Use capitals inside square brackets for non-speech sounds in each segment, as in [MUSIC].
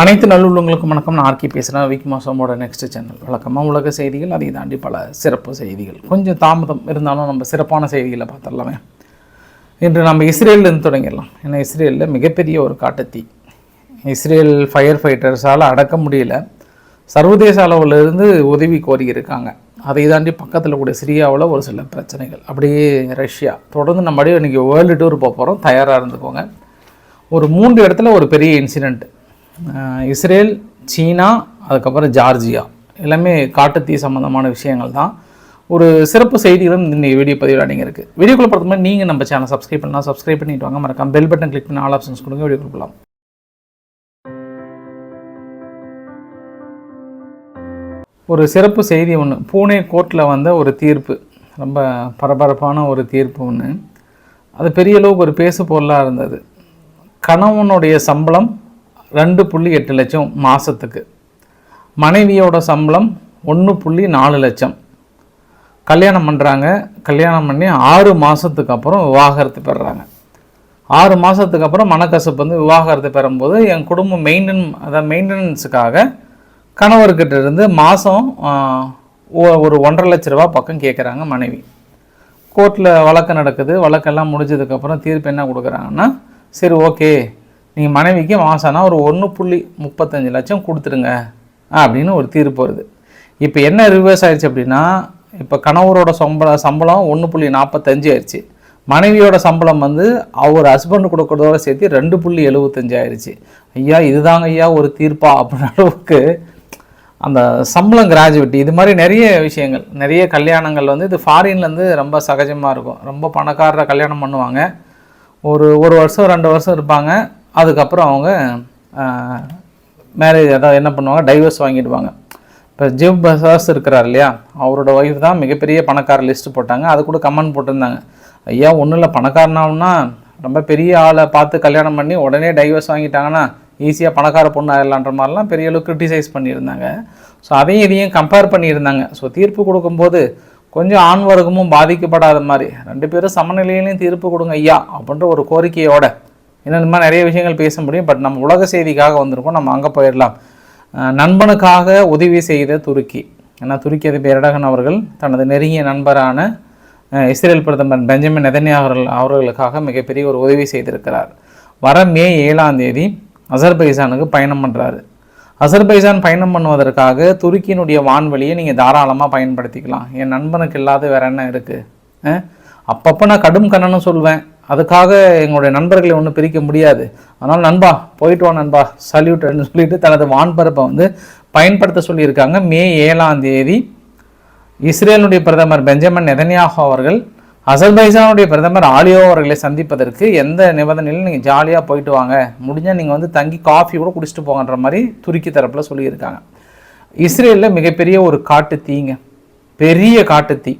அனைத்து நல்லுள்ளங்களுக்கும் வணக்கம். நான் ஆர்கி பேசுகிறேன் விக் மாசமோட நெக்ஸ்ட் சேனல் வழக்கமாக உலக செய்திகள் அதை தாண்டி பல சிறப்பு செய்திகள். கொஞ்சம் தாமதம் இருந்தாலும் நம்ம சிறப்பான செய்திகளை பார்த்துடலாமே. இன்று நம்ம இஸ்ரேலேருந்து தொடங்கிடலாம். ஏன்னா இஸ்ரேலில் மிகப்பெரிய ஒரு காட்டுத்தீ. இஸ்ரேல் ஃபயர் ஃபைட்டர்ஸால் அடக்க முடியல. சர்வதேச அளவிலிருந்து உதவி கோரியிருக்காங்க. அதை தாண்டி பக்கத்தில் கூட சிரியாவில் ஒரு சில பிரச்சனைகள். அப்படியே ரஷ்யா. தொடர்ந்து நம்ம அப்படியே இன்றைக்கி வேர்ல்டு டூர் போக போகிறோம் தயாராக இருந்துக்கோங்க. ஒரு மூன்று இடத்துல ஒரு பெரிய இன்சிடெண்ட் இஸ்ரேல் சீனா அதுக்கப்புறம் ஜார்ஜியா. எல்லாமே காட்டுத்தீ சம்மந்தமான விஷயங்கள் தான். ஒரு சிறப்பு செய்திகளும் இன்றைக்கி வீடியோ பதிவில் அடங்கி இருக்குது வீடியோக்குள்ள பார்த்த மாதிரி நீங்கள் நம்ம சேனல் சப்ஸ்கிரைப் பண்ணலாம். சப்ஸ்கிரைப் பண்ணிட்டு வாங்க. மறக்காம பெல் பட்டன் கிளிக் பண்ணி ஆல் ஆப்ஷன்ஸ் கொடுங்க. வீடியோ கொடுக்கலாம் ஒரு சிறப்பு செய்தி ஒன்று பூனே கோர்ட்டில் வந்த ஒரு தீர்ப்பு. ரொம்ப பரபரப்பான ஒரு தீர்ப்பு ஒன்று அது பெரிய அளவுக்கு ஒரு பேசு பொருளாக இருந்தது. கணவனுடைய சம்பளம் ரெண்டு புள்ளி எட்டு லட்சம் மாதத்துக்கு மனைவியோட சம்பளம் ஒன்று புள்ளி நாலு லட்சம். கல்யாணம் பண்ணுறாங்க கல்யாணம் பண்ணி ஆறு மாதத்துக்கு அப்புறம் விவாகரத்து பெறுறாங்க ஆறு மாதத்துக்கு அப்புறம் மனக்கசப்பு வந்து விவாகரத்து பெறும்போது என் குடும்பம் மெயின்டென் அதாவது மெயின்டெனன்ஸுக்காக கணவர்கிட்ட இருந்து மாதம் ஒரு ஒன்றரை லட்ச ரூபா பக்கம் கேட்குறாங்க மனைவி. கோர்ட்டில் வழக்கு நடக்குது. வழக்கெல்லாம் முடிஞ்சதுக்கப்புறம் தீர்ப்பு என்ன கொடுக்குறாங்கன்னா சரி ஓகே. நீங்கள் மனைவிக்கு மாதம்னா ஒரு ஒன்று புள்ளி முப்பத்தஞ்சு லட்சம் கொடுத்துருங்க அப்படின்னு ஒரு தீர்ப்பு வருது. இப்போ என்ன ரிவர்ஸ் ஆயிடுச்சு அப்படின்னா இப்போ கணவரோட சம்பள சம்பளம் ஒன்று புள்ளி நாற்பத்தஞ்சு ஆயிடுச்சு. மனைவியோட சம்பளம் வந்து அவர் ஹஸ்பண்ட் கொடுக்குறதோட சேர்த்து ரெண்டு புள்ளி எழுபத்தஞ்சு ஆயிடுச்சு. ஐயா இதுதாங்க ஐயா ஒரு தீர்ப்பா அப்படின்ற அளவுக்கு அந்த சம்பளம் கிராஜுவேட்டி இது மாதிரி நிறைய விஷயங்கள் நிறைய கல்யாணங்கள் வந்து இது ஃபாரின்லேருந்து ரொம்ப சகஜமாக இருக்கும். ரொம்ப பணக்காரரை கல்யாணம் பண்ணுவாங்க. ஒரு ஒரு வருஷம் ரெண்டு வருஷம் இருப்பாங்க. அதுக்கப்புறம் அவங்க மேரேஜ் அதாவது என்ன பண்ணுவாங்க? டைவர்ஸ் வாங்கிடுவாங்க. இப்போ ஜிவ் பசாஸ் இருக்கிறார் இல்லையா? அவரோட ஒய்ஃப் தான் மிகப்பெரிய பணக்கார லிஸ்ட்டு போட்டாங்க. அது கூட கமெண்ட் போட்டிருந்தாங்க. ஐயா ஒன்றும் இல்லை. பணக்காரனாவுன்னா ரொம்ப பெரிய ஆளை பார்த்து கல்யாணம் பண்ணி உடனே டைவர்ஸ் வாங்கிட்டாங்கன்னா ஈஸியாக பணக்கார பொண்ணு ஆயிடலான்ற மாதிரிலாம் பெரிய அளவுக்கு கிரிட்டிசைஸ் பண்ணியிருந்தாங்க. ஸோ அதையும் இதையும் கம்பேர் பண்ணியிருந்தாங்க. ஸோ தீர்ப்பு கொடுக்கும்போது கொஞ்சம் ஆண் வர்க்கமும் பாதிக்கப்படாத மாதிரி. ரெண்டு பேரும் சமநிலையிலையும் தீர்ப்பு கொடுங்க ஐயா அப்படின்ற ஒரு கோரிக்கையோட ஏன்னா இந்த மாதிரி நிறைய விஷயங்கள் பேச முடியும். பட் நம்ம உலக செய்திக்காக வந்திருக்கோம். நம்ம அங்கே போயிடலாம். நண்பனுக்காக உதவி செய்த துருக்கி. ஏன்னா துருக்கி அதிபர் எரடகன் அவர்கள் தனது நெருங்கிய நண்பரான இஸ்ரேல் பிரதமர் பெஞ்சமின் நெதன்யா அவர்கள் அவர்களுக்காக மிகப்பெரிய ஒரு உதவி செய்திருக்கிறார். வர மே ஏழாம் தேதி அசர்பைசானுக்கு பயணம் பண்ணுறாரு அசர்பைசான் பயணம் பண்ணுவதற்காக துருக்கியினுடைய வான்வெளியை நீங்கள் தாராளமாக பயன்படுத்திக்கலாம். என் நண்பனுக்கு இல்லாத வேற என்ன இருக்குது அப்பப்போ நான் கடும் கண்ணனும் சொல்வேன். அதுக்காக எங்களுடைய நண்பர்களை ஒன்றும் பிரிக்க முடியாது. அதனால் நண்பா போயிட்டு வா நண்பா சல்யூட்னு சொல்லிட்டு தனது வான்பரப்பை வந்து பயன்படுத்த சொல்லியிருக்காங்க. மே ஏழாம் தேதி இஸ்ரேலுடைய பிரதமர் பெஞ்சமின் நெதன்யாஹோ அவர்கள் அசர்பைசானுடைய பிரதமர் ஆலியோ அவர்களை சந்திப்பதற்கு எந்த நிபந்தனையிலும் நீங்கள் ஜாலியாக போயிட்டு வாங்க. முடிஞ்சால் நீங்கள் வந்து தங்கி காஃபி கூட குடிச்சிட்டு போங்கன்ற மாதிரி துருக்கி தரப்பில் சொல்லியிருக்காங்க. இஸ்ரேலில் மிகப்பெரிய ஒரு காட்டு தீங்க. பெரிய காட்டு தீ.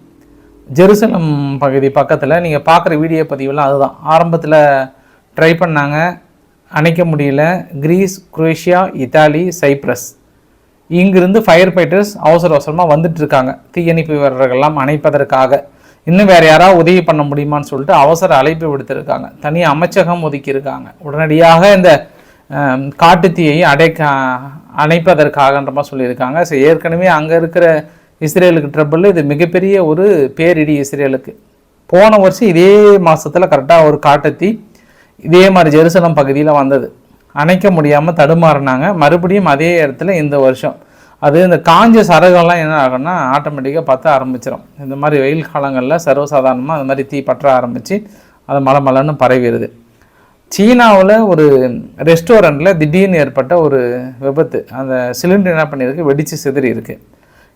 ஜெருசலம் பகுதி பக்கத்தில் நீங்கள் பார்க்குற வீடியோ பதிவுலாம் அதுதான். ஆரம்பத்தில் ட்ரை பண்ணாங்க. அணைக்க முடியல. Greece Croatia Italy Cyprus. இங்கிருந்து ஃபயர் ஃபைட்டர்ஸ் அவசர அவசரமாக வந்துட்டுருக்காங்க தீயணைப்பு வீரர்கள்லாம் அணைப்பதற்காக. இன்னும் வேறு யாராவது உதவி பண்ண முடியுமான்னு சொல்லிட்டு அவசர அழைப்பு விடுத்திருக்காங்க. தனி அமைச்சகம் ஒதுக்கியிருக்காங்க. உடனடியாக இந்த காட்டுத்தீயை அடைக்க அணைப்பதற்காகன்ற மாதிரி சொல்லியிருக்காங்க. ஸோ ஏற்கனவே அங்கே இருக்கிற இஸ்ரேலுக்கு ட்ரபிள் இது மிகப்பெரிய ஒரு பேரிடி இஸ்ரேலுக்கு. போன வருஷம் இதே மாதத்தில் கரெக்டாக ஒரு காட்டத்தி இதே மாதிரி ஜெருசலம் பகுதியில் வந்தது. அணைக்க முடியாமல் தடுமாறினாங்க. மறுபடியும் அதே இடத்துல இந்த வருஷம். அது இந்த காஞ்ச சரகெல்லாம் என்ன ஆகும்னா ஆட்டோமேட்டிக்காக பற்ற ஆரம்பிச்சிடும் இந்த மாதிரி வெயில் காலங்களில் சர்வசாதாரணமாக அந்த மாதிரி தீ பற்ற ஆரம்பித்து அது மலை மலைன்னு பரவிடுது. சீனாவில் ஒரு ரெஸ்டாரண்ட்டில் திடீர்னு ஏற்பட்ட ஒரு விபத்து. அந்த சிலிண்டர் என்ன பண்ணியிருக்கு? வெடித்து சிதறி இருக்குது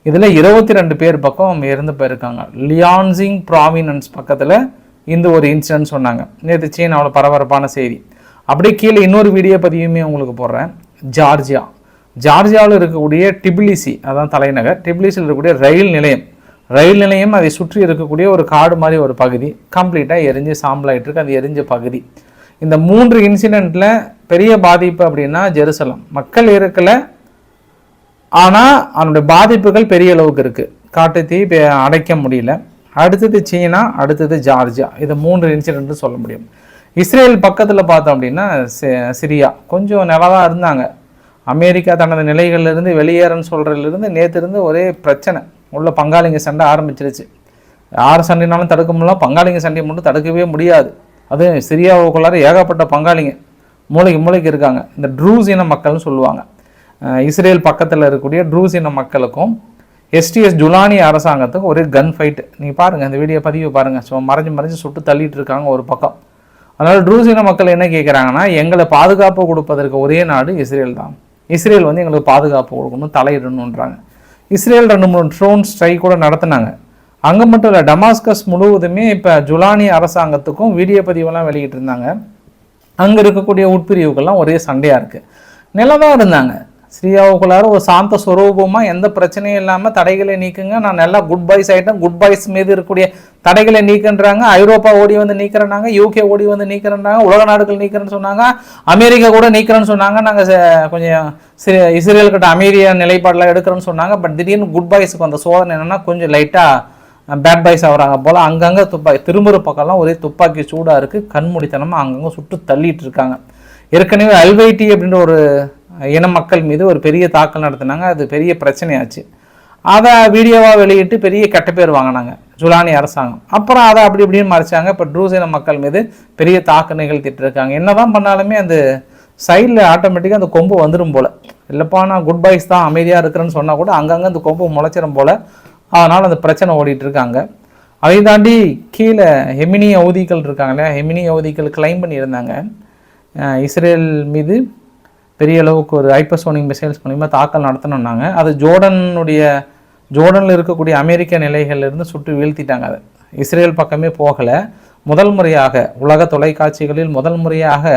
இதில் இருபத்தி ரெண்டு பேர் பக்கம் இருந்து போயிருக்காங்க. லியான்சிங் ப்ராமினன்ஸ் பக்கத்தில் இந்த ஒரு இன்சிடென்ட் சொன்னாங்க. நேற்று சீனாவில் பரபரப்பான செய்தி. அப்படியே கீழே இன்னொரு வீடியோ பதிவுமே உங்களுக்கு போடுறேன். ஜார்ஜியா. ஜார்ஜியாவில் இருக்கக்கூடிய டிபிலிசி அதான் தலைநகர் டிபிலிசியில் இருக்கக்கூடிய ரயில் நிலையம். ரயில் நிலையம் அதை சுற்றி இருக்கக்கூடிய ஒரு காடு மாதிரி ஒரு பகுதி. கம்ப்ளீட்டாக எரிஞ்சு சாம்பலாயிட்டு இருக்கு. அது எரிஞ்ச பகுதி. இந்த மூன்று இன்சிடெண்ட்டில் பெரிய பாதிப்பு அப்படின்னா ஜெருசலம். மக்கள் இருக்கலை ஆனால் அதனுடைய பாதிப்புகள் பெரிய அளவுக்கு இருக்குது காட்டுத்தீ அடைக்க முடியல. அடுத்தது சீனா அடுத்தது ஜார்ஜியா. இது மூன்று இன்சிடென்ட்னு சொல்ல முடியும். இஸ்ரேல் பக்கத்தில் பார்த்தோம் அப்படின்னா சிரியா. கொஞ்சம் நிலவாக இருந்தாங்க. அமெரிக்கா தனது நிலைகளிலிருந்து வெளியேறன்னு சொல்கிறதுலேருந்து நேற்று இருந்து ஒரே பிரச்சனை. உள்ள பங்காளிங்க சண்டை ஆரம்பிச்சிருச்சு. யார் சண்டைனாலும் தடுக்க முடியல. பங்காளிங்க சண்டையை மட்டும் தடுக்கவே முடியாது. அதுவும் சிரியாவுக்குள்ளார ஏகப்பட்ட பங்காளிங்க. மூளைக்கு மூளைக்கு இருக்காங்க. இந்த ட்ரூஸ் இன மக்கள்னு சொல்லுவாங்க. இஸ்ரேல் பக்கத்தில் இருக்கக்கூடிய ட்ரூஸ் மக்களுக்கும் எஸ்டிஎஸ் ஜுலானி அரசாங்கத்துக்கும் ஒரே கன் ஃபைட் நீங்கள் பாருங்கள் இந்த வீடியோ பதிவு பாருங்கள் ஸோ மறைஞ்சு மறைஞ்சு சுட்டு தள்ளிட்டு இருக்காங்க ஒரு பக்கம். அதனால் ட்ரூஸ் இன மக்கள் என்ன கேட்குறாங்கன்னா எங்களை பாதுகாப்பு கொடுப்பதற்கு ஒரே நாடு இஸ்ரேல் தான். இஸ்ரேல் வந்து எங்களுக்கு பாதுகாப்பு கொடுக்கணும் தலையிடணுன்றாங்க இஸ்ரேல் ரெண்டு மூணு ட்ரோன் ஸ்ட்ரைக் கூட நடத்துனாங்க. அங்கே மட்டும் இல்லை டமாஸ்கஸ் முழுவதுமே இப்போ ஜுலானி அரசாங்கத்துக்கும் வீடியோ பதிவெல்லாம் வெளியிட்டிருந்தாங்க. அங்கே இருக்கக்கூடிய உட்பிரிவுகள்லாம் ஒரே சண்டையாக இருக்குது நிலதான் இருந்தாங்க. ஸ்ரீயாவுக்குள்ளார ஒரு சாந்த ஸ்வரூபமாக எந்த பிரச்சனையும் இல்லாமல் தடைகளை நீக்குங்க. நான் நல்லா குட் பாய்ஸ் ஆகிட்டேன் குட் பாய்ஸ் மீது இருக்கக்கூடிய தடைகளை நீக்கின்றாங்க. ஐரோப்பா ஓடி வந்து நீக்கிறனாங்க யூகே ஓடி வந்து நீக்கிறேன்னாங்க உலக நாடுகள் நீக்கிறேன்னு சொன்னாங்க. அமெரிக்கா கூட நீக்கிறேன்னு சொன்னாங்க. நாங்கள் கொஞ்சம் சிறு இஸ்ரேல் கிட்ட நிலைப்பாடெலாம் எடுக்கிறோன்னு சொன்னாங்க. பட் திடீர்னு குட் பாய்ஸுக்கு வந்த சோதனை என்னென்னா கொஞ்சம் லைட்டாக பேட் பாய்ஸ் ஆகுறாங்க போல். அங்கங்கே துப்பாக்கி திரும்புற பக்கம்லாம் ஒரே துப்பாக்கி சூடாக இருக்குது கண்மூடித்தனமாக அங்கங்கே சுட்டு தள்ளிட்டு இருக்காங்க. ஏற்கனவே அல்வைட்டி அப்படின்ற ஒரு இன மக்கள் மீது ஒரு பெரிய தாக்கல் நடத்தினாங்க. அது பெரிய பிரச்சனையாச்சு. அதை வீடியோவாக வெளியிட்டு பெரிய கெட்ட பேர் வாங்கினாங்க. ஜுலானி அரசாங்கம். அப்புறம் அதை அப்படி இப்படின்னு மறைச்சாங்க. இப்போ ட்ரூஸ் இன மக்கள் மீது பெரிய தாக்கு நிகழ்த்திட்டு இருக்காங்க. என்னதான் பண்ணாலுமே அந்த சைடில் ஆட்டோமேட்டிக்காக அந்த கொம்பு வந்துடும் போல். இல்லைப்பா நான் குட் பாய்ஸ் தான் அமைதியாக இருக்கிறேன்னு சொன்னால் கூட அங்கங்கே அந்த கொம்பு முளைச்சிடும் போல். அதனால் அந்த பிரச்சனை ஓடிட்டு இருக்காங்க. அதை தாண்டி கீழே ஹெமினி அவதிகள் இருக்காங்க இல்லையா? ஹெமினி அவதிகள் கிளைம் பண்ணியிருந்தாங்க. இஸ்ரேல் மீது பெரிய அளவுக்கு ஒரு ஹைப்பர்சோனிக் மிசைல்ஸ் மூலிமா தாக்கல் நடத்தணுன்னாங்க அது ஜோர்டனுடைய ஜோர்டனில் இருக்கக்கூடிய அமெரிக்க நிலைகள்லேருந்து சுட்டு வீழ்த்திட்டாங்க அதை. இஸ்ரேல் பக்கமே போகலை. முதல் முறையாக உலக தொலைக்காட்சிகளில் முதல் முறையாக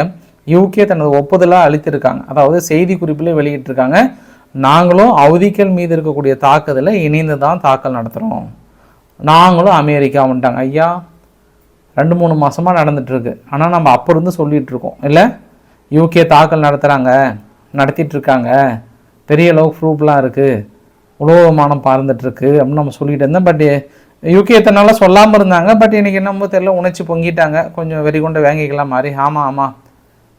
யூகே தனது ஒப்புதலாக அளித்திருக்காங்க. அதாவது செய்தி குறிப்பிலே வெளியிட்டிருக்காங்க. நாங்களும் அவதிக்கள் மீது இருக்கக்கூடிய தாக்குதலை இணைந்து தான் தாக்கல் நடத்துகிறோம் நாங்களும் அமெரிக்கா வந்துட்டாங்க. ஐயா ரெண்டு மூணு மாதமாக நடந்துகிட்ருக்கு ஆனால் நம்ம அப்போ இருந்து சொல்லிகிட்ருக்கோம் இல்லை? யூகே தாக்கல் நடத்துகிறாங்க நடத்திட்டுருக்காங்க. பெரிய அளவுக்கு ப்ரூஃப்லாம் இருக்குது உலோகமானம் விமானம் பறந்துட்டுருக்கு அப்படின்னு நம்ம சொல்லிகிட்டு இருந்தோம். பட் யூகே இத்தனை சொல்லாமல் இருந்தாங்க. பட் இன்றைக்கி என்னமோ தெரியல உணர்ச்சி பொங்கிட்டாங்க. கொஞ்சம் வெறி கொண்ட வேங்கிக்கலாம் மாதிரி ஆமாம் ஆமாம்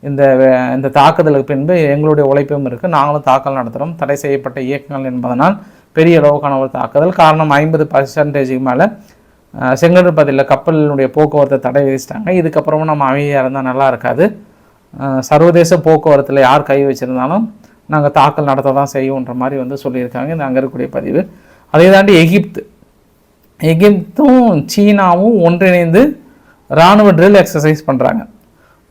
இந்த வே- இந்த தாக்குதலுக்கு பின்பு எங்களுடைய உழைப்பும் இருக்குது நாங்களும் தாக்கல் நடத்துகிறோம் தடை செய்யப்பட்ட இயக்கங்கள் என்பதனால் பெரிய அளவுக்கான ஒரு தாக்குதல். காரணம் ஐம்பது பர்சன்டேஜுக்கு மேலே செங்கல்பதில் கப்பலினுடைய போக்குவரத்தை தடை விதிச்சிட்டாங்க. இதுக்கப்புறமும் நம்ம அமைதியாக இருந்தால் நல்லா இருக்காது. சர்வதேச போக்குவரத்தில் யார் கை வச்சுருந்தாலும் நாங்கள் தாக்கல் நடத்த தான் செய்வோன்ற மாதிரி வந்து சொல்லியிருக்காங்க இந்த அங்கே இருக்கக்கூடிய பதிவு. அதே தாண்டி எகிப்து. எகிப்தும் சீனாவும் ஒன்றிணைந்து இராணுவ ட்ரில் எக்ஸசைஸ் பண்ணுறாங்க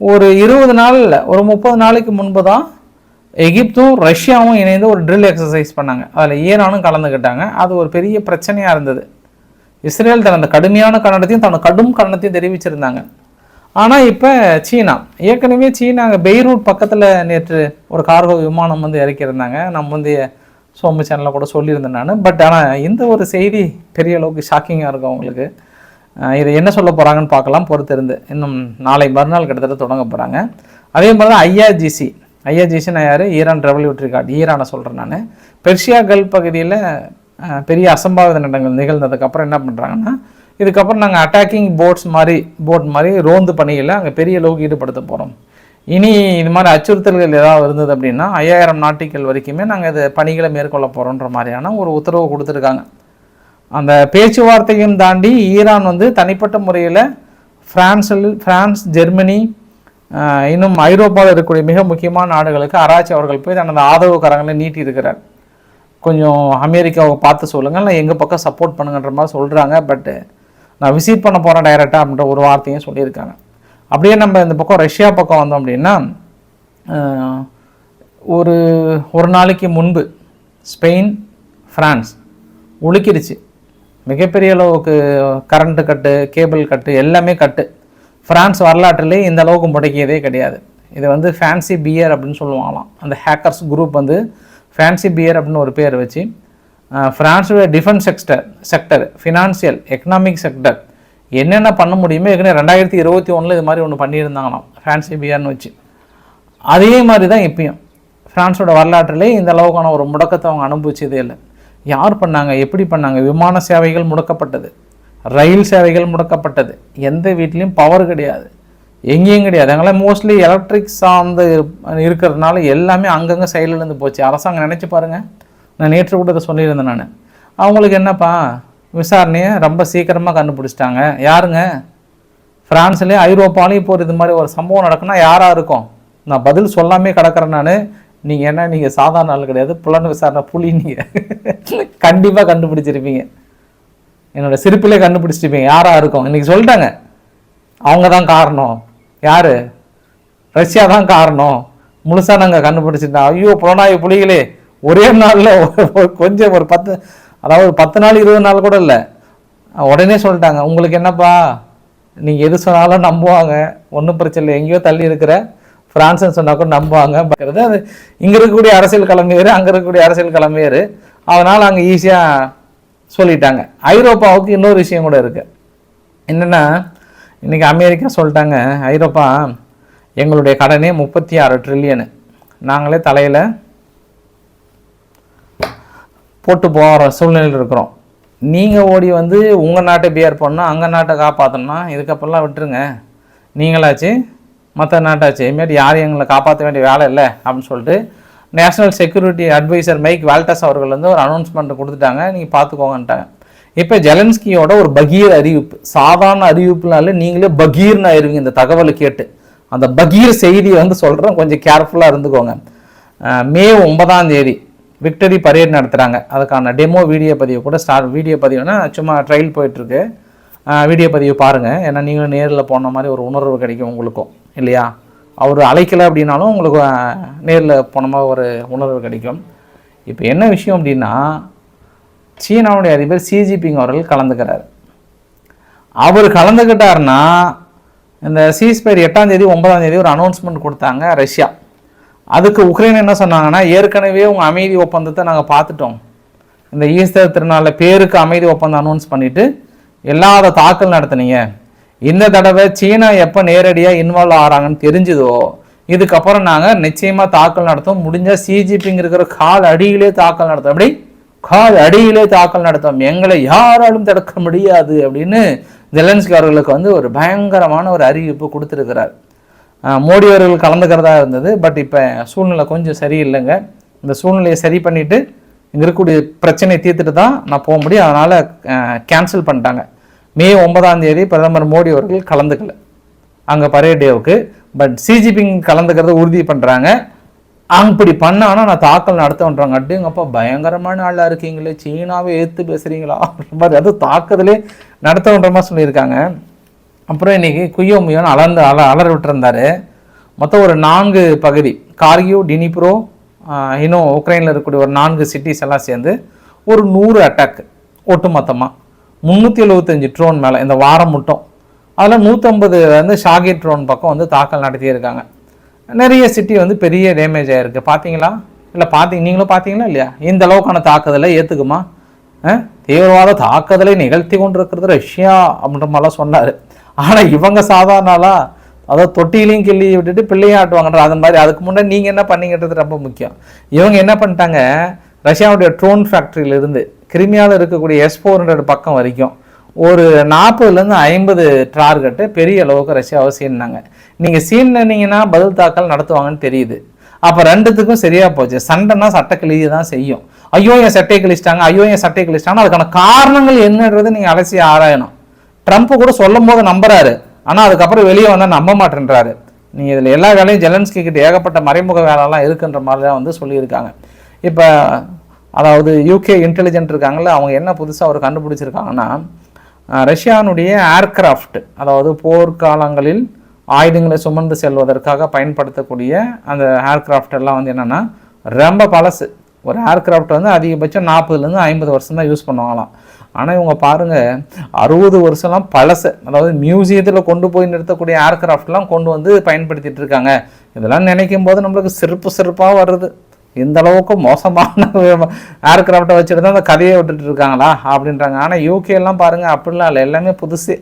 ஒரு இருபது நாள் ஒரு முப்பது நாளைக்கு முன்பு தான் எகிப்தும் ரஷ்யாவும் இணைந்து ஒரு ட்ரில் எக்ஸசைஸ் பண்ணாங்க. அதில் ஈரானும் கலந்துக்கிட்டாங்க அது ஒரு பெரிய பிரச்சனையாக இருந்தது. இஸ்ரேல் தனது கடுமையான கண்டனத்தையும் தனது கடும் கண்டனத்தையும் தெரிவிச்சிருந்தாங்க. ஆனால் இப்போ சீனா ஏற்கனவே சீனா அங்கே பெய்ரூட் பக்கத்தில் நேற்று ஒரு கார்கோ விமானம் வந்து இறக்கியிருந்தாங்க. நம்ம வந்து சோமு சேனலில் கூட சொல்லியிருந்தேன் நான். பட் ஆனால் இந்த ஒரு செய்தி பெரிய அளவுக்கு ஷாக்கிங்காக இருக்கும் அவங்களுக்கு இதை என்ன சொல்ல போகிறாங்கன்னு பார்க்கலாம். பொறுத்திருந்து இன்னும் நாளை மறுநாள் கிட்டத்தட்ட தொடங்க போகிறாங்க அதே மாதிரி தான் ஐஆர்ஜிசி ஐஆர்ஜிசினா யார்? ஈரான் ரெவல்யூட்ரி கார்டு ஈரானை சொல்கிறேன் நான். பெர்ஷியா கல் பகுதியில் பெரிய அசம்பாவித நடங்கள் நிகழ்ந்ததுக்கப்புறம் என்ன பண்ணுறாங்கன்னா இதுக்கப்புறம் நாங்கள் அட்டாக்கிங் போட்ஸ் மாதிரி போட் மாதிரி ரோந்து பணிகளை அங்கே பெரிய அளவுக்கு ஈடுபடுத்த போகிறோம் இனி இது மாதிரி அச்சுறுத்தல்கள் ஏதாவது இருந்தது அப்படின்னா ஐயாயிரம் நாட்டிகள் வரைக்குமே நாங்கள் இது பணிகளை மேற்கொள்ள போகிறோன்ற மாதிரியான ஒரு உத்தரவு கொடுத்துருக்காங்க. அந்த பேச்சுவார்த்தையும் தாண்டி ஈரான் வந்து தனிப்பட்ட முறையில் ஃப்ரான்ஸில் ஃப்ரான்ஸ் ஜெர்மனி இன்னும் ஐரோப்பாவில் இருக்கக்கூடிய மிக முக்கியமான நாடுகளுக்கு அராச்சி அவர்கள் போய் தனது ஆதரவு கரங்களை நீட்டி இருக்கிறார் கொஞ்சம் அமெரிக்காவை பார்த்து சொல்லுங்கள் இல்லை எங்கள் பக்கம் சப்போர்ட் பண்ணுங்கன்ற மாதிரி சொல்கிறாங்க பட்டு நான் விசிட் பண்ண போகிறேன் டைரெக்டாக அப்படின்ற ஒரு வார்த்தையும் சொல்லியிருக்காங்க. அப்படியே நம்ம இந்த பக்கம் ரஷ்யா பக்கம் வந்தோம் அப்படின்னா ஒரு ஒரு நாளைக்கு முன்பு ஸ்பெயின் ஃப்ரான்ஸ் உலுக்கிடுச்சு மிகப்பெரிய அளவுக்கு கரண்ட்டு கட்டு கேபிள் கட்டு எல்லாமே கட்டு. ஃப்ரான்ஸ் வரலாற்றிலே இந்த அளவுக்கு முடக்கியதே கிடையாது. இது வந்து ஃபேன்சி பியர் அப்படின்னு சொல்லுவாங்களாம். அந்த ஹேக்கர்ஸ் குரூப் வந்து ஃபேன்சி பியர் அப்படின்னு ஒரு பேர் வச்சு ஃப்ரான்ஸோட defence sector sector financial economic sector என்னென்ன பண்ண முடியுமோ ஏற்கனவே ரெண்டாயிரத்தி இருபத்தி ஒன்றில் இது மாதிரி ஒன்று பண்ணியிருந்தாங்களாம் ஃப்ரான்ஸ் பியர்னு வச்சு. அதே மாதிரி தான் இப்பயும். ஃப்ரான்ஸோட வரலாற்றிலே இந்த அளவுக்கான ஒரு முடக்கத்தை அவங்க அனுபவிச்சதே இல்லை. யார் பண்ணாங்க எப்படி பண்ணாங்க? விமான சேவைகள் முடக்கப்பட்டது. ரயில் சேவைகள் முடக்கப்பட்டது. எந்த வீட்லேயும் பவர் கிடையாது. எங்கேயும் கிடையாது. அங்கெல்லாம் மோஸ்ட்லி எலக்ட்ரிக் சார்ந்து இருக்கிறதுனால எல்லாமே அங்கங்கே சைட்லேருந்து போச்சு. அரசாங்கம் நினச்சி பாருங்கள் நான் நேற்று கூட இதை சொல்லியிருந்தேன் நான். அவங்களுக்கு என்னப்பா? விசாரணையை ரொம்ப சீக்கிரமாக கண்டுபிடிச்சிட்டாங்க. யாருங்க? ஃப்ரான்ஸ்லேயும் ஐரோப்பாலையும் இப்போ இது மாதிரி ஒரு சம்பவம் நடக்குன்னா யாராக இருக்கும்? நான் பதில் சொல்லாமே கிடக்கிறேன் நான். நீங்கள் என்ன நீங்கள் சாதாரண ஆள் கிடையாது. புலன் விசாரணை புலி நீங்கள் கண்டிப்பாக கண்டுபிடிச்சிருப்பீங்க. என்னோட சிரிப்பிலே கண்டுபிடிச்சிருப்பீங்க. யாராக இருக்கும்? இன்றைக்கி சொல்லிட்டாங்க. அவங்க தான் காரணம். யார்? ரஷ்யா தான் காரணம். முழுசாக நாங்கள் கண்டுபிடிச்சிட்டோம். ஐயோ புலனாய்வு புலிகளே. ஒரே நாளில் கொஞ்சம் ஒரு பத்து அதாவது ஒரு பத்து நாள் இருபது நாள் கூட இல்லை. உடனே சொல்லிட்டாங்க உங்களுக்கு என்னப்பா? நீங்கள் எது சொன்னாலும் நம்புவாங்க. ஒன்றும் பிரச்சனை இல்லை. எங்கேயோ தள்ளி இருக்கிற ஃப்ரான்ஸ்னு சொன்னால் கூட நம்புவாங்க. பார்க்குறது அது இங்கே இருக்கக்கூடிய அரசியல் கிளம்பையர் அங்கே இருக்கக்கூடிய அரசியல் கிளம்பி அதனால் அங்கே ஈஸியாக சொல்லிட்டாங்க. ஐரோப்பாவுக்கு இன்னொரு விஷயம் கூட இருக்குது என்னென்னா இன்றைக்கி அமெரிக்கா சொல்லிட்டாங்க ஐரோப்பா எங்களுடைய கடனே முப்பத்தி ஆறு ட்ரில்லியனு நாங்களே தலையில் போட்டு போகிற சூழ்நிலையில் இருக்கிறோம். நீங்கள் ஓடி வந்து உங்கள் நாட்டை பியர் பண்ணால் அங்கே நாட்டை காப்பாற்றணும்னா இதுக்கப்புறம்லாம் விட்டுருங்க. நீங்களாச்சு மற்ற நாட்டாச்சு. இதுமாரி யாரும் எங்களை காப்பாற்ற வேண்டிய வேலை இல்லை அப்படின்னு சொல்லிட்டு national security adviser Mike Waltz அவர்கள் வந்து ஒரு அனௌன்ஸ்மெண்ட் கொடுத்துட்டாங்க. நீங்கள் பார்த்துக்கோங்கன்ட்டாங்க. இப்போ ஜெலன்ஸ்கியோட ஒரு பகீர் அறிவிப்பு சாதாரண அறிவிப்புனால நீங்களே பகீர்னு ஆயிருவீங்க இந்த தகவலை கேட்டு. அந்த பகீர் செய்தியை வந்து சொல்கிறேன் கொஞ்சம் கேர்ஃபுல்லாக இருந்துக்கோங்க. மே ஒன்பதாம் தேதி விக்டரி பரேட் நடத்துகிறாங்க அதுக்கான டெமோ வீடியோ பதிவு கூட ஸ்டார்ட் வீடியோ பதிவுனா சும்மா ட்ரையல் போயிட்டுருக்கு. வீடியோ பதிவு பாருங்கள் ஏன்னா நீங்களும் நேரில் போன மாதிரி ஒரு உணர்வு கிடைக்கும் உங்களுக்கும். இல்லையா? அவர் அழைக்கலை அப்படின்னாலும் உங்களுக்கு நேரில் போன மாதிரி ஒரு உணர்வு கிடைக்கும். இப்போ என்ன விஷயம் அப்படின்னா சீனாவுடைய அதிபர் சிஜிபிங் அவர்கள் கலந்துக்கிறார். அவர் கலந்துக்கிட்டாருன்னா இந்த சீஸ்பயர் எட்டாம் தேதி ஒன்பதாம் தேதி ஒரு அனௌன்ஸ்மெண்ட் கொடுத்தாங்க ரஷ்யா. அதுக்கு உக்ரைன் என்ன சொன்னாங்கன்னா ஏற்கனவே உங்கள் அமைதி ஒப்பந்தத்தை நாங்கள் பார்த்துட்டோம். இந்த ஈஸ்டர் திருநாளில் பேருக்கு அமைதி ஒப்பந்தம் அனௌன்ஸ் பண்ணிட்டு எல்லாத தாக்கல் நடத்துனீங்க. இந்த தடவை சீனா எப்போ நேரடியாக இன்வால்வ் ஆகிறாங்கன்னு தெரிஞ்சுதோ இதுக்கப்புறம் நாங்கள் நிச்சயமாக தாக்கல் நடத்தும் முடிஞ்சால் சிஜிபிங்க இருக்கிற கால் அடியிலே தாக்கல் நடத்தும் அப்படி கால் அடியிலே தாக்கல் நடத்தும் எங்களை யாராலும் தடுக்க முடியாது அப்படின்னு ஜெலன்ஸ்கி அவர்களுக்கு வந்து ஒரு பயங்கரமான ஒரு அறிவிப்பு கொடுத்துருக்கிறார். மோடி அவர்கள் கலந்துக்கிறதா இருந்தது பட் இப்போ சூழ்நிலை கொஞ்சம் சரியில்லைங்க. இந்த சூழ்நிலையை சரி பண்ணிட்டு இங்கே இருக்கக்கூடிய பிரச்சனையை தீர்த்துட்டு தான் நான் போக முடியும். அதனால் கேன்சல் பண்ணிட்டாங்க. மே ஒன்பதாம் தேதி பிரதமர் மோடி அவர்கள் கலந்துக்கல. அங்கே பரேட் டேவுக்கு பட் சிஜிபிங் கலந்துக்கிறத உறுதி பண்ணுறாங்க அப்படி பண்ணானா நான் தாக்கல் நடத்தன்றாங்க அப்படிங்கப்பா பயங்கரமான ஆளாக இருக்கீங்களே சீனாவை ஏற்று பேசுகிறீங்களா மாதிரி அதுவும் தாக்குதலே நடத்தன்ற மாதிரி சொல்லியிருக்காங்க. அப்புறம் இன்னைக்கு குய்யோ முயோன்னு அலர்ந்து அல அலற விட்டுருந்தாரு. மொத்தம் ஒரு நான்கு பகுதி. கார்கியூ டினிப்ரோ இன்னும் உக்ரைனில் இருக்கக்கூடிய ஒரு நான்கு சிட்டிஸ் எல்லாம் சேர்ந்து ஒரு நூறு அட்டாக் ஒட்டு மொத்தமாக முந்நூற்றி எழுபத்தஞ்சு ட்ரோன் மேலே இந்த வாரம் மட்டும். அதில் நூற்றம்பது வந்து ஷாகி ட்ரோன் பக்கம் வந்து தாக்கல் நடத்தியிருக்காங்க. நிறைய சிட்டி வந்து பெரிய டேமேஜ் ஆகிருக்கு பார்த்தீங்களா இல்லை பார்த்தீங்க நீங்களும் பார்த்தீங்களா இல்லையா? இந்த அளவுக்கான தாக்குதலை ஏற்றுக்குமா தீவிரவாத தாக்குதலை நிகழ்த்தி கொண்டிருக்கிறது ரஷ்யா அப்படின்ற மாதிரிலாம் சொன்னார். ஆனால் இவங்க சாதாரணலாம் அதாவது தொட்டிலையும் கிள்ளி விட்டுட்டு பிள்ளையும் ஆட்டுவாங்கன்ற அது மாதிரி. அதுக்கு முன்னாடி நீங்கள் என்ன பண்ணீங்கன்றது ரொம்ப முக்கியம். இவங்க என்ன பண்ணிட்டாங்க ரஷ்யாவுடைய ட்ரோன் ஃபேக்ட்ரியிலிருந்து கிரிமியாவில் இருக்கக்கூடிய எஸ் ஃபோர் ஹண்ட்ரட் பக்கம் வரைக்கும் ஒரு நாற்பதுலேருந்து ஐம்பது டார்கெட்டு பெரிய அளவுக்கு ரஷ்யாவை சீனினாங்க நீங்கள் சீனினீங்கன்னா பதில் தாக்கல் நடத்துவாங்கன்னு தெரியுது. அப்போ ரெண்டுத்துக்கும் சரியாக போச்சு. சண்டைனா சட்டை கிழிய தான் செய்யும். ஐயோ என் சட்டையை கிழிச்சிட்டாங்க ஐயோ என் சட்டையை கிழிச்சிட்டாங்க. அதுக்கான காரணங்கள் என்னன்றது நீங்கள் அலசி ஆராயணும். ட்ரம்ப் கூட சொல்லும் போது நம்புறாரு. ஆனால் அதுக்கப்புறம் வெளியே வந்தால் நம்ப மாட்டேன்றாரு. நீங்கள் இதில் எல்லா வேலையும் ஜெலன்ஸ்கி கிட்ட ஏகப்பட்ட மறைமுக வேலைலாம் இருக்குன்ற மாதிரி தான் வந்து சொல்லியிருக்காங்க. இப்போ அதாவது யூகே இன்டெலிஜென்ட் இருக்காங்கல்ல அவங்க என்ன புதுசாக அவர் கண்டுபிடிச்சிருக்காங்கன்னா ரஷ்யானுடைய ஏர்கிராஃப்ட் அதாவது போர்க்காலங்களில் ஆயுதங்களை சுமந்து செல்வதற்காக பயன்படுத்தக்கூடிய அந்த ஏர்கிராஃப்ட் எல்லாம் வந்து என்னென்னா ரொம்ப பழசு. ஒரு ஏர்கிராஃப்ட் வந்து அதிகபட்சம் நாற்பதுலேருந்து ஐம்பது வருஷம் தான் யூஸ் பண்ணுவாங்களாம். ஆனால் இவங்க பாருங்கள் அறுபது வருஷம்லாம் பழசு அதாவது மியூசியத்தில் கொண்டு போய் நிறுத்தக்கூடிய ஏர்கிராஃப்ட்லாம் கொண்டு வந்து பயன்படுத்திகிட்டு இருக்காங்க. இதெல்லாம் நினைக்கும் போது நம்மளுக்கு சிறப்பு சிறப்பாக வருது. இந்த அளவுக்கு மோசமான [LAUGHS] ஏர்கிராஃப்டை வச்சுட்டு தான் அந்த கதையை விட்டுட்டு இருக்காங்களா அப்படின்றாங்க. ஆனால் யூகே எல்லாம் பாருங்கள் அப்படிலாம் இல்லை. எல்லாமே புதுசு.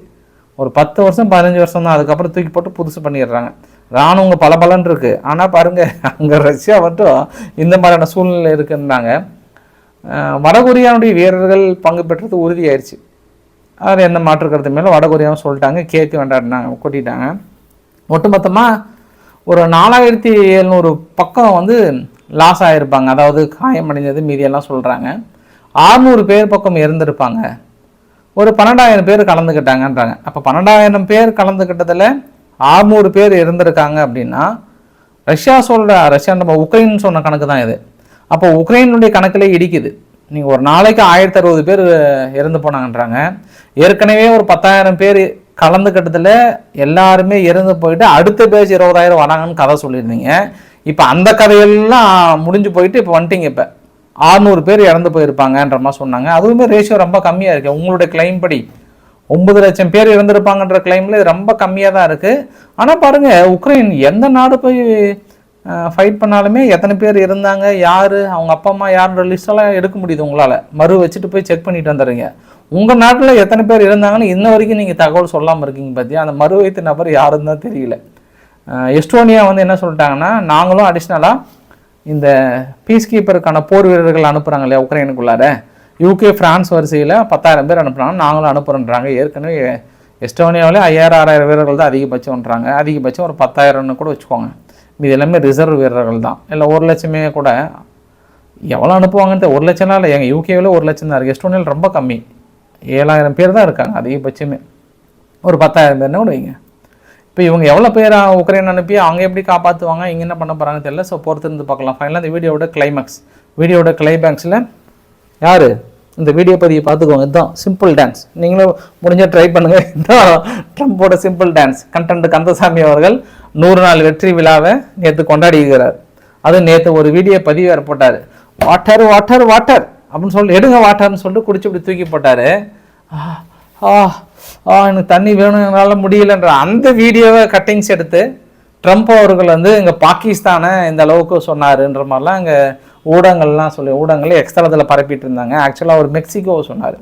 ஒரு பத்து வருஷம் பதினஞ்சு வருஷம் தான் அதுக்கப்புறம் தூக்கி போட்டு புதுசு பண்ணிடுறாங்க. ராணுவங்க பல பலன் இருக்குது ஆனால் பாருங்கள் அங்கே ரஷ்யா மட்டும் இந்த மாதிரியான சூழ்நிலை இருக்குன்னாங்க வடகொரியாவுடைய வீரர்கள் பங்கு பெற்றது உறுதியாயிருச்சு. அதில் எந்த மாற்று கருத்து மேலே வடகொரியாவும் சொல்லிட்டாங்க கேட்க வேண்டாடினாங்க கொட்டிட்டாங்க. ஒட்டுமொத்தமாக ஒரு நாலாயிரத்தி எழுநூறு பக்கம் வந்து லாஸ் ஆகிருப்பாங்க அதாவது காயமடைஞ்சது மீதியெல்லாம் சொல்கிறாங்க ஆறுநூறு பேர் பக்கம் இருந்திருப்பாங்க. ஒரு பன்னெண்டாயிரம் பேர் கலந்துக்கிட்டாங்கன்றாங்க. அப்போ பன்னெண்டாயிரம் பேர் கலந்துக்கிட்டதில் ஆறுநூறு பேர் இருந்திருக்காங்க அப்படின்னா ரஷ்யா சொல்கிற ரஷ்யா நம்ம உக்ரைன் சொன்ன கணக்கு தான் இது. அப்போ உக்ரைனுடைய கணக்கிலே இடிக்குது. நீங்கள் ஒரு நாளைக்கு ஆயிரத்தி அறுபது பேர் இறந்து போனாங்கன்றாங்க. ஏற்கனவே ஒரு பத்தாயிரம் பேர் கலந்துக்கிட்டதில் எல்லாருமே இறந்து போயிட்டு அடுத்த பேஜ் இருபதாயிரம் வராங்கன்னு கதை சொல்லியிருந்தீங்க. இப்போ அந்த கதையெல்லாம் முடிஞ்சு போயிட்டு இப்போ வந்துட்டீங்க இப்போ. ஆறுநூறு பேர் இறந்து போயிருப்பாங்கன்ற மாதிரி சொன்னாங்க. அதுவுமே ரேஷியோ ரொம்ப கம்மியாக இருக்குது உங்களுடைய கிளைம் படி ஒன்பது லட்சம் பேர் இறந்துருப்பாங்கன்ற கிளைமில் இது ரொம்ப கம்மியாக தான் இருக்குது ஆனால் பாருங்கள் உக்ரைன் எந்த நாடு போய் ஃபைட் பண்ணாலுமே எத்தனை பேர் இருந்தாங்க யார் அவங்க அப்பா அம்மா யாரோட லிஸ்டெல்லாம் எடுக்க முடியுது உங்களால். மறு வச்சுட்டு போய் செக் பண்ணிட்டு வந்துடுறீங்க. உங்கள் நாட்டில் எத்தனை பேர் இருந்தாங்கன்னு இன்ன வரைக்கும் நீங்கள் தகவல் சொல்லாமல் இருக்கீங்க பார்த்தியா அந்த மறு வைத்த நபர் யாருன்னு தான் தெரியல. எஸ்டோனியா வந்து என்ன சொல்லிட்டாங்கன்னா நாங்களும் அடிஷ்னலாக இந்த பீஸ் கீப்பருக்கான போர் வீரர்கள் அனுப்புகிறாங்க இல்லையா உக்ரைனுக்குள்ளார? யூகே ஃப்ரான்ஸ் வரிசையில் பத்தாயிரம் பேர் அனுப்புகிறாங்க நாங்களும் அனுப்புகிறோன்றாங்க ஏற்கனவே எஸ்டோனியாவிலே ஐயாயிரம் ஆறாயிரம் வீரர்கள் தான் அதிகபட்சம்ன்றாங்க. அதிகபட்சம் ஒரு பத்தாயிரம்னு கூட வச்சுக்கோங்க. இது எல்லாமே ரிசர்வ் வீரர்கள் தான். இல்லை ஒரு லட்சமே கூட எவ்வளோ அனுப்புவாங்கன்ட்டு ஒரு லட்சம்லாம் இல்லை. எங்கள் யூகேவில் ஒரு லட்சம் தான் இருக்குது எஸ்டோனியாவில் ரொம்ப கம்மி. ஏழாயிரம் பேர் தான் இருக்காங்க அதிகபட்சமே. ஒரு பத்தாயிரம் பேர்னா கூட வைங்க. இப்போ இவங்க எவ்வளோ பேர் உக்ரைன் அனுப்பி அவங்க எப்படி காப்பாற்றுவாங்க இங்கே என்ன பண்ண போகிறாங்கன்னு தெரியல. ஸோ பொறுத்து இருந்து பார்க்கலாம் ஃபைனலாக இந்த வீடியோட கிளைமேக்ஸ் வீடியோட கிளைமேக்ஸில் யார்? இந்த வீடியோ பதிவை பார்த்துக்கோங்க. இதுதான் சிம்பிள் டான்ஸ் நீங்களும் முடிஞ்சால் ட்ரை பண்ணுங்கள் இதுதான் ட்ரம்ப்போட சிம்பிள் டான்ஸ் கண்டன்ட் கந்தசாமி அவர்கள் நூறு நாள் வெற்றி விழாவை நேற்று கொண்டாடி இருக்கிறார் அது நேற்று ஒரு வீடியோ பதிவு வேறு போட்டார். வாட்டர் வாட்டர் வாட்டர் அப்படின்னு சொல்லி எடுங்க வாட்டர்னு சொல்லிட்டு குடிச்சு இப்படி தூக்கி போட்டார். ஆ ஆ எனக்கு தண்ணி வேணும் என்னால் முடியலன்ற அந்த வீடியோவை கட்டிங்ஸ் எடுத்து ட்ரம்ப் அவர்கள் வந்து இங்கே பாகிஸ்தானை இந்த அளவுக்கு சொன்னாருன்ற மாதிரிலாம் இங்கே ஊடகங்கள்லாம் சொல்லி ஊடகங்கள் எக்ஸ்தலத்தில் பரப்பிட்டு இருந்தாங்க ஆக்சுவலாக அவர் மெக்சிகோவை சொன்னார்.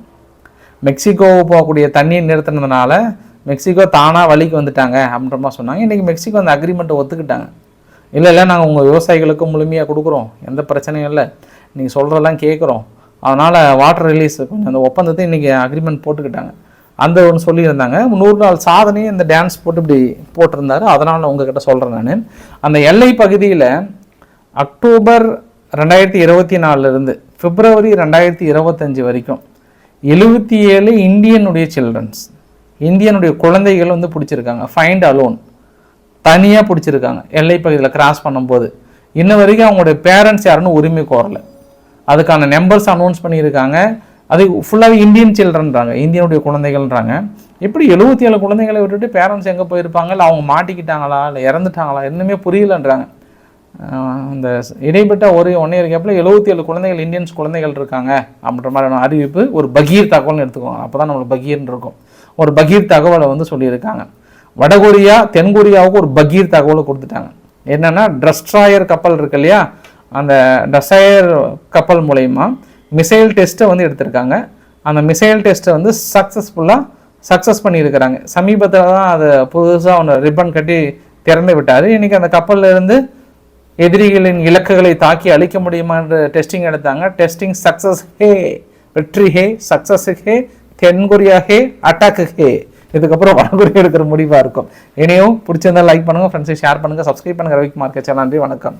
மெக்சிகோவை போகக்கூடிய தண்ணியை நிறுத்தினதுனால மெக்சிகோ தானாக வழிக்கு வந்துட்டாங்க அப்படின்ற மாதிரி சொன்னாங்க. இன்றைக்கி மெக்சிகோ அந்த அக்ரிமெண்ட்டை ஒத்துக்கிட்டாங்க. இல்லை இல்லை நாங்கள் உங்கள் விவசாயிகளுக்கு முழுமையாக கொடுக்குறோம். எந்த பிரச்சனையும் இல்லை. நீங்கள் சொல்கிறதெல்லாம் கேட்குறோம். அதனால் வாட்டர் ரிலீஸ் கொஞ்சம் அந்த ஒப்பந்தத்தை இன்றைக்கி அக்ரிமெண்ட் போட்டுக்கிட்டாங்க. அந்த ஒன்று சொல்லியிருந்தாங்க. நூறு நாள் சாதனையும் இந்த டான்ஸ் போட்டு இப்படி போட்டிருந்தாரு. அதனால் உங்ககிட்ட சொல்கிறேன் நான். அந்த எல்லை பகுதியில் அக்டோபர் ரெண்டாயிரத்தி இருபத்தி நாலுலேருந்து பிப்ரவரி ரெண்டாயிரத்தி இருபத்தஞ்சி வரைக்கும் எழுபத்தி ஏழு இந்தியனுடைய சில்ட்ரன்ஸ் இந்தியனுடைய குழந்தைகள் வந்து பிடிச்சிருக்காங்க. ஃபைண்ட் அலோன் தனியாக பிடிச்சிருக்காங்க. எல்லை பகுதியில் கிராஸ் பண்ணும்போது. இன்ன வரைக்கும் அவங்களுடைய பேரண்ட்ஸ் யாருன்னு உரிமை கோரலை. அதுக்கான நம்பர்ஸ் அனௌன்ஸ் பண்ணியிருக்காங்க. அது ஃபுல்லாகவே இந்தியன் சில்ட்ரன்றாங்க இந்தியனுடைய குழந்தைகள்ன்றாங்க. எப்படி எழுபத்தி ஏழு குழந்தைகளை விட்டுட்டு பேரண்ட்ஸ் எங்கே போயிருப்பாங்க? இல்லை அவங்க மாட்டிக்கிட்டாங்களா? இல்லை இறந்துட்டாங்களா? இன்னுமே புரியலன்றாங்க. இந்த இடைப்பட்ட ஒரு ஒன் இயர் கேப்பில் எழுபத்தி ஏழு குழந்தைகள் இந்தியன்ஸ் குழந்தைகள் இருக்காங்க அப்படின்ற மாதிரியான அறிவிப்பு ஒரு பகீர் தகவல்னு எடுத்துக்கோங்க. அப்போ தான் நம்மளுக்கு பகீர்னு இருக்கும். ஒரு பகீர் தகவலை வந்து சொல்லியிருக்காங்க. வடகொரியா தென்கொரியாவுக்கு ஒரு பகீர் தகவலை கொடுத்துட்டாங்க. என்னென்னா ட்ரஸ்ட்ராயர் கப்பல் இருக்கு இல்லையா? அந்த டசையர் கப்பல் மூலயமா மிசைல் டெஸ்ட்டை வந்து எடுத்திருக்காங்க. அந்த மிசைல் டெஸ்ட்டை வந்து சக்ஸஸ்ஃபுல்லாக சக்ஸஸ் பண்ணியிருக்கிறாங்க. சமீபத்தில் தான் அதை புதுசாக ஒன்று ரிப்பன் கட்டி திறந்து விட்டார். இன்றைக்கி அந்த கப்பலில் இருந்து எதிரிகளின் இலக்குகளை தாக்கி அழிக்க முடியுமா என்று டெஸ்டிங் எடுத்தாங்க. டெஸ்டிங் சக்ஸஸ் ஹே வெற்றி ஹே சக்ஸஸ் ஹே தென்கொரியா ஹே அட்டாக்கு ஹே. இதுக்கப்புறம் வடகொரியா எடுக்கிற முடிவாக இருக்கும். இனியும் பிடிச்சிருந்தா லைக் பண்ணுங்கள் ஃப்ரெண்ட்ஸை ஷேர் பண்ணுங்கள் சப்ஸ்கிரைப் பண்ணுங்கள் ரவிக்குமார் கச்சா நன்றி வணக்கம்.